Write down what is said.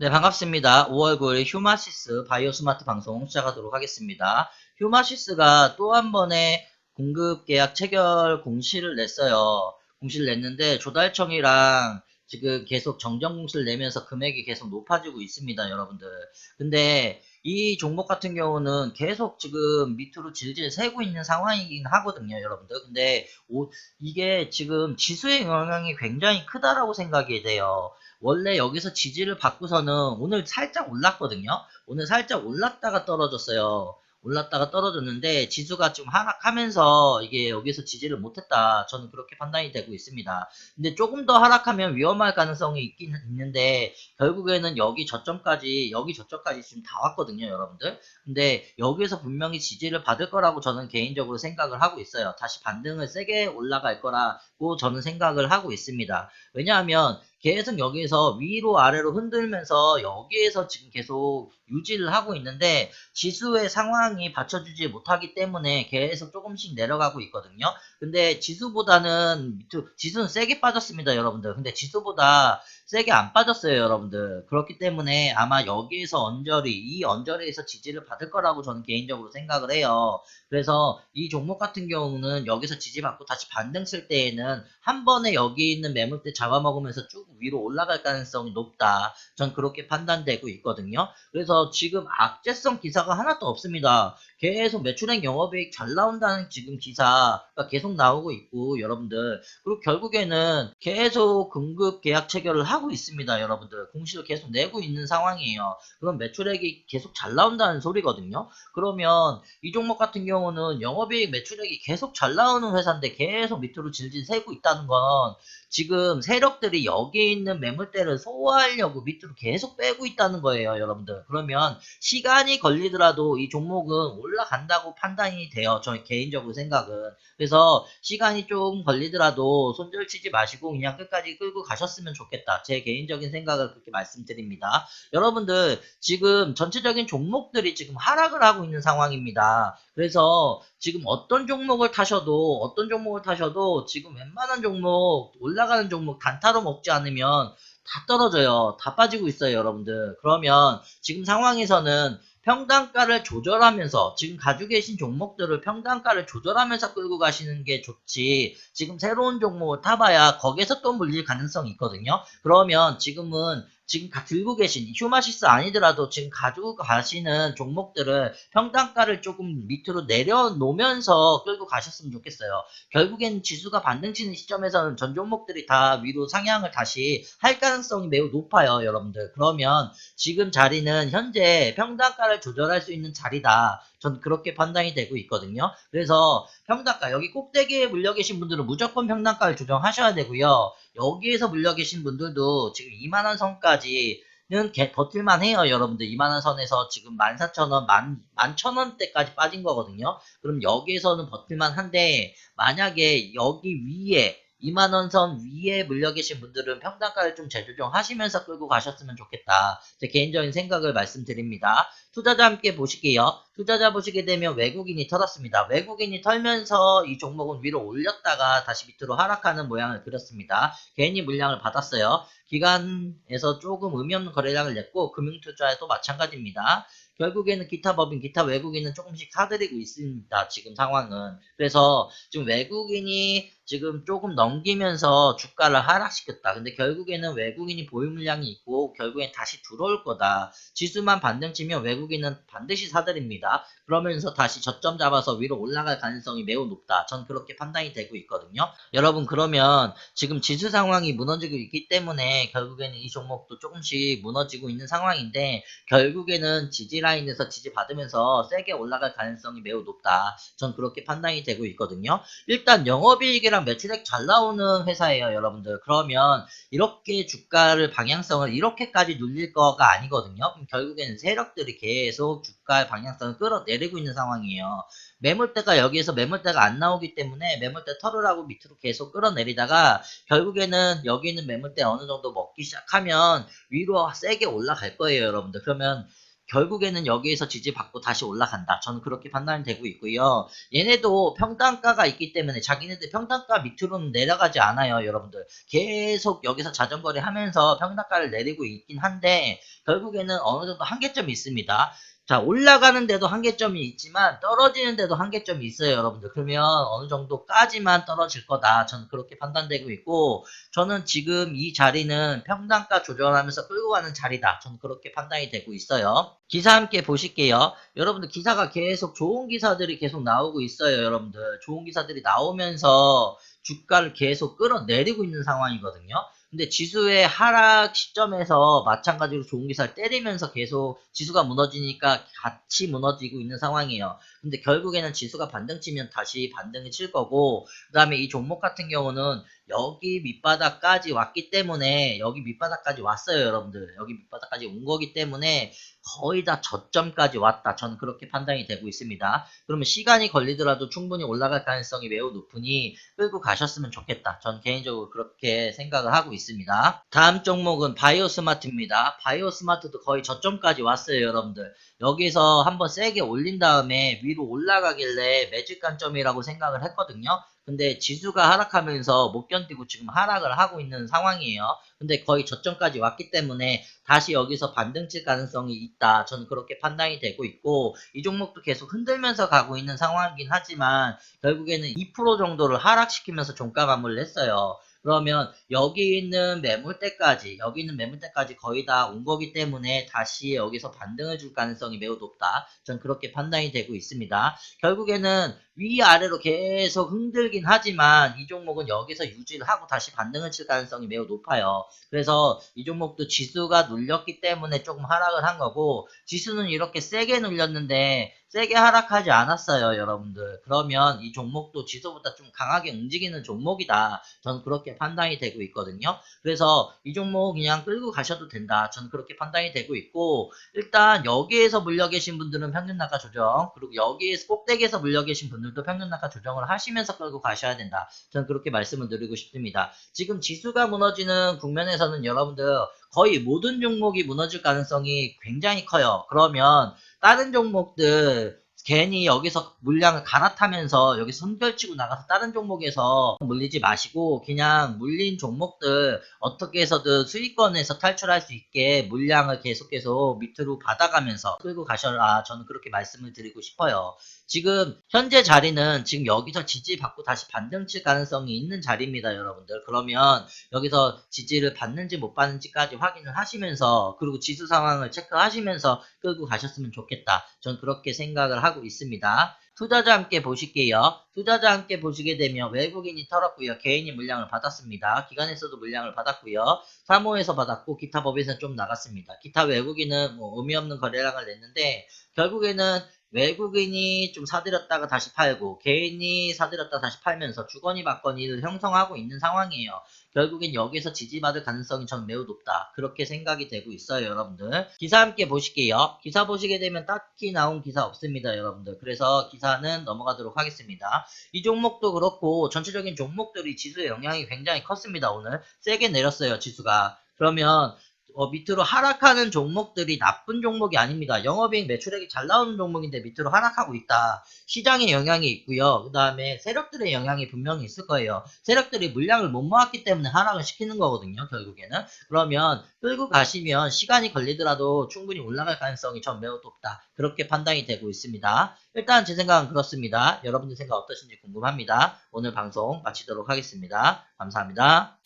네, 반갑습니다. 5월 9일 휴마시스 바이오 스마트 방송 시작하도록 하겠습니다. 휴마시스가 또 한 번의 공급 계약 체결 공시를 냈어요. 공시를 냈는데 조달청이랑 지금 계속 정정 공시를 내면서 금액이 계속 높아지고 있습니다, 여러분들. 근데 이 종목 같은 경우는 계속 지금 밑으로 질질 새고 있는 상황이긴 하거든요, 여러분들. 근데 오- 이게 지금 지수의 영향이 굉장히 크다라고 생각이 돼요. 원래 여기서 지지를 받고서는 오늘 살짝 올랐거든요. 오늘 살짝 올랐다가 떨어졌어요. 올랐다가 떨어졌는데 지수가 좀 하락하면서 이게 여기서 지지를 못했다. 저는 그렇게 판단이 되고 있습니다. 근데 조금 더 하락하면 위험할 가능성이 있긴 있는데 결국에는 여기 저점까지 여기 저점까지 지금 다 왔거든요, 여러분들. 근데 여기에서 분명히 지지를 받을 거라고 저는 개인적으로 생각을 하고 있어요. 다시 반등을 세게 올라갈 거라 고 저는 생각을 하고 있습니다. 왜냐하면 계속 여기에서 위로 아래로 흔들면서 여기에서 지금 계속 유지를 하고 있는데 지수의 상황이 받쳐주지 못하기 때문에 계속 조금씩 내려가고 있거든요. 근데 지수보다는 지수는 세게 빠졌습니다, 여러분들. 근데 지수보다 세게 안 빠졌어요, 여러분들. 그렇기 때문에 아마 여기에서 언저리, 이 언저리에서 지지를 받을 거라고 저는 개인적으로 생각을 해요. 그래서 이 종목 같은 경우는 여기서 지지받고 다시 반등 쓸 때에는 한 번에 여기 있는 매물대 잡아먹으면서 쭉 위로 올라갈 가능성이 높다. 전 그렇게 판단되고 있거든요. 그래서 지금 악재성 기사가 하나도 없습니다. 계속 매출액 영업이익 잘 나온다는 지금 기사가 계속 나오고 있고 여러분들. 그리고 결국에는 계속 공급 계약 체결을 하고 있습니다 여러분들. 공시를 계속 내고 있는 상황이에요. 그럼 매출액이 계속 잘 나온다는 소리거든요. 그러면 이 종목 같은 경우는 영업이익 매출액이 계속 잘 나오는 회사인데 계속 밑으로 질질 새고 있다는 건 지금 세력들이 여기 있는 매물대를 소화하려고 밑으로 계속 빼고 있다는 거예요, 여러분들. 그러면 시간이 걸리더라도 이 종목은 올라간다고 판단이 돼요. 저 개인적으로 생각은. 그래서 시간이 좀 걸리더라도 손절치지 마시고 그냥 끝까지 끌고 가셨으면 좋겠다. 제 개인적인 생각을 그렇게 말씀드립니다. 여러분들 지금 전체적인 종목들이 지금 하락을 하고 있는 상황입니다. 그래서 지금 어떤 종목을 타셔도 어떤 종목을 타셔도 지금 웬만한 종목 올라 가는 종목 단타로 먹지 않으면 다 떨어져요. 다 빠지고 있어요, 여러분들. 그러면 지금 상황에서는 평단가를 조절하면서 지금 가지고 계신 종목들을 평단가를 조절하면서 끌고 가시는 게 좋지 지금 새로운 종목을 타봐야 거기에서 또 물릴 가능성이 있거든요 그러면 지금은 지금 가- 들고 계신 휴마시스 아니더라도 지금 가지고 가시는 종목들을 평단가를 조금 밑으로 내려놓으면서 끌고 가셨으면 좋겠어요. 결국엔 지수가 반등 치는 시점에서는 전 종목들이 다 위로 상향을 다시 할 가능성이 매우 높아요, 여러분들. 그러면 지금 자리는 현재 평단가를 조절할 수 있는 자리다. 전 그렇게 판단이 되고 있거든요. 그래서 평단가, 여기 꼭대기에 물려 계신 분들은 무조건 평단가를 조정하셔야 되고요. 여기에서 물려 계신 분들도 지금 2만원 선까지는 개- 버틸만 해요, 여러분들. 2만원 선에서 지금 14,000원, 11,000원대까지 빠진 거거든요. 그럼 여기에서는 버틸만 한데, 만약에 여기 위에 2만원 선 위에 물려 계신 분들은 평단가를 좀 재조정 하시면서 끌고 가셨으면 좋겠다. 제 개인적인 생각을 말씀드립니다. 투자자 함께 보실게요. 투자자 보시게 되면 외국인이 털었습니다. 외국인이 털면서 이 종목은 위로 올렸다가 다시 밑으로 하락하는 모양을 그렸습니다. 개인이 물량을 받았어요. 기관에서 조금 의미 없는 거래량을 냈고 금융투자에도 마찬가지입니다. 결국에는 기타 법인, 기타 외국인은 조금씩 사들이고 있습니다. 지금 상황은. 그래서 지금 외국인이 지금 조금 넘기면서 주가를 하락시켰다. 근데 결국에는 외국인이 보유 물량이 있고 결국엔 다시 들어올 거다. 지수만 반등 치면 외국인은 반드시 사들입니다. 그러면서 다시 저점 잡아서 위로 올라갈 가능성이 매우 높다. 전 그렇게 판단이 되고 있거든요. 여러분 그러면 지금 지수 상황이 무너지고 있기 때문에 결국에는 이 종목도 조금씩 무너지고 있는 상황인데 결국에는 지지 라인에서 지지 받으면서 세게 올라갈 가능성이 매우 높다. 전 그렇게 판단이 되고 있거든요. 일단 영업이익이랑 매출액 잘 나오는 회사예요, 여러분들. 그러면 이렇게 주가를 방향성을 이렇게까지 눌릴 거가 아니거든요. 그럼 결국에는 세력들이 계속 주가의 방향성을 끌어내리고 있는 상황이에요. 매물대가 여기에서 매물대가 안 나오기 때문에 매물대 털으라고 밑으로 계속 끌어내리다가 결국에는 여기 있는 매물대 어느 정도 먹기 시작하면 위로 세게 올라갈 거예요, 여러분들. 그러면 결국에는 여기에서 지지받고 다시 올라간다. 저는 그렇게 판단이 되고 있고요. 얘네도 평단가가 있기 때문에 자기네들 평단가 밑으로는 내려가지 않아요, 여러분들. 계속 여기서 자전거리 하면서 평단가를 내리고 있긴 한데 결국에는 어느 정도 한계점이 있습니다. 자, 올라가는 데도 한계점이 있지만 떨어지는 데도 한계점이 있어요, 여러분들. 그러면 어느 정도까지만 떨어질 거다. 저는 그렇게 판단되고 있고 저는 지금 이 자리는 평단가 조절하면서 끌고 가는 자리다. 저는 그렇게 판단이 되고 있어요. 기사 함께 보실게요. 여러분들 기사가 계속 좋은 기사들이 계속 나오고 있어요, 여러분들. 좋은 기사들이 나오면서 주가를 계속 끌어내리고 있는 상황이거든요. 근데 지수의 하락 시점에서 마찬가지로 좋은 기사를 때리면서 계속 지수가 무너지니까 같이 무너지고 있는 상황이에요. 근데 결국에는 지수가 반등 치면 다시 반등이 칠 거고, 그 다음에 이 종목 같은 경우는 여기 밑바닥까지 왔기 때문에, 여기 밑바닥까지 왔어요, 여러분들. 여기 밑바닥까지 온 거기 때문에 거의 다 저점까지 왔다. 저는 그렇게 판단이 되고 있습니다. 그러면 시간이 걸리더라도 충분히 올라갈 가능성이 매우 높으니 끌고 가셨으면 좋겠다. 전 개인적으로 그렇게 생각을 하고 있습니다. 다음 종목은 바이오 스마트입니다. 바이오 스마트도 거의 저점까지 왔어요, 여러분들. 여기서 한번 세게 올린 다음에 위로 올라가길래 매직 관점이라고 생각을 했거든요. 근데 지수가 하락하면서 못 견디고 지금 하락을 하고 있는 상황이에요. 근데 거의 저점까지 왔기 때문에 다시 여기서 반등 칠 가능성이 있다. 저는 그렇게 판단이 되고 있고 이 종목도 계속 흔들면서 가고 있는 상황이긴 하지만 결국에는 2% 정도를 하락시키면서 종가 감을 했어요. 그러면 여기 있는 매물대까지 여기 있는 매물대까지 거의 다 온 거기 때문에 다시 여기서 반등을 줄 가능성이 매우 높다. 전 그렇게 판단이 되고 있습니다. 결국에는 위아래로 계속 흔들긴 하지만 이 종목은 여기서 유지를 하고 다시 반등을 칠 가능성이 매우 높아요. 그래서 이 종목도 지수가 눌렸기 때문에 조금 하락을 한 거고 지수는 이렇게 세게 눌렸는데 세게 하락하지 않았어요, 여러분들. 그러면 이 종목도 지수보다 좀 강하게 움직이는 종목이다. 저는 그렇게 판단이 되고 있거든요. 그래서 이 종목 그냥 끌고 가셔도 된다. 저는 그렇게 판단이 되고 있고 일단 여기에서 물려 계신 분들은 평균 낙가 조정 그리고 여기에서 꼭대기에서 물려 계신 분들도 평균 낙가 조정을 하시면서 끌고 가셔야 된다. 저는 그렇게 말씀을 드리고 싶습니다. 지금 지수가 무너지는 국면에서는 여러분들 거의 모든 종목이 무너질 가능성이 굉장히 커요. 그러면 다른 종목들 괜히 여기서 물량을 갈아타면서 여기 손별치고 나가서 다른 종목에서 물리지 마시고 그냥 물린 종목들 어떻게 해서든 수익권에서 탈출할 수 있게 물량을 계속 계속 밑으로 받아가면서 끌고 가셔라 저는 그렇게 말씀을 드리고 싶어요 지금 현재 자리는 지금 여기서 지지받고 다시 반등 칠 가능성이 있는 자리입니다 여러분들 그러면 여기서 지지를 받는지 못 받는지까지 확인을 하시면서 그리고 지수 상황을 체크하시면서 끌고 가셨으면 좋겠다 전 그렇게 생각을 하고 있습니다 투자자 함께 보실게요. 투자자 함께 보시게 되면 외국인이 털었고요. 개인이 물량을 받았습니다. 기관에서도 물량을 받았고요. 사모에서 받았고 기타 법에서 좀 나갔습니다. 기타 외국인은 뭐 의미 없는 거래량을 냈는데 결국에는 외국인이 좀 사들였다가 다시 팔고 개인이 사들였다가 다시 팔면서 주거니 받거니를 형성하고 있는 상황이에요. 결국엔 여기서 지지받을 가능성이 전 매우 높다. 그렇게 생각이 되고 있어요, 여러분들. 기사 함께 보실게요. 기사 보시게 되면 딱히 나온 기사 없습니다, 여러분들. 그래서 기사는 넘어가도록 하겠습니다. 이 종목도 그렇고 전체적인 종목들이 지수의 영향이 굉장히 컸습니다, 오늘. 세게 내렸어요, 지수가. 그러면 어, 밑으로 하락하는 종목들이 나쁜 종목이 아닙니다. 영업이익 매출액이 잘 나오는 종목인데 밑으로 하락하고 있다. 시장의 영향이 있고요. 그 다음에 세력들의 영향이 분명히 있을 거예요. 세력들이 물량을 못 모았기 때문에 하락을 시키는 거거든요. 결국에는. 그러면 끌고 가시면 시간이 걸리더라도 충분히 올라갈 가능성이 전 매우 높다. 그렇게 판단이 되고 있습니다. 일단 제 생각은 그렇습니다. 여러분들 생각 어떠신지 궁금합니다. 오늘 방송 마치도록 하겠습니다. 감사합니다.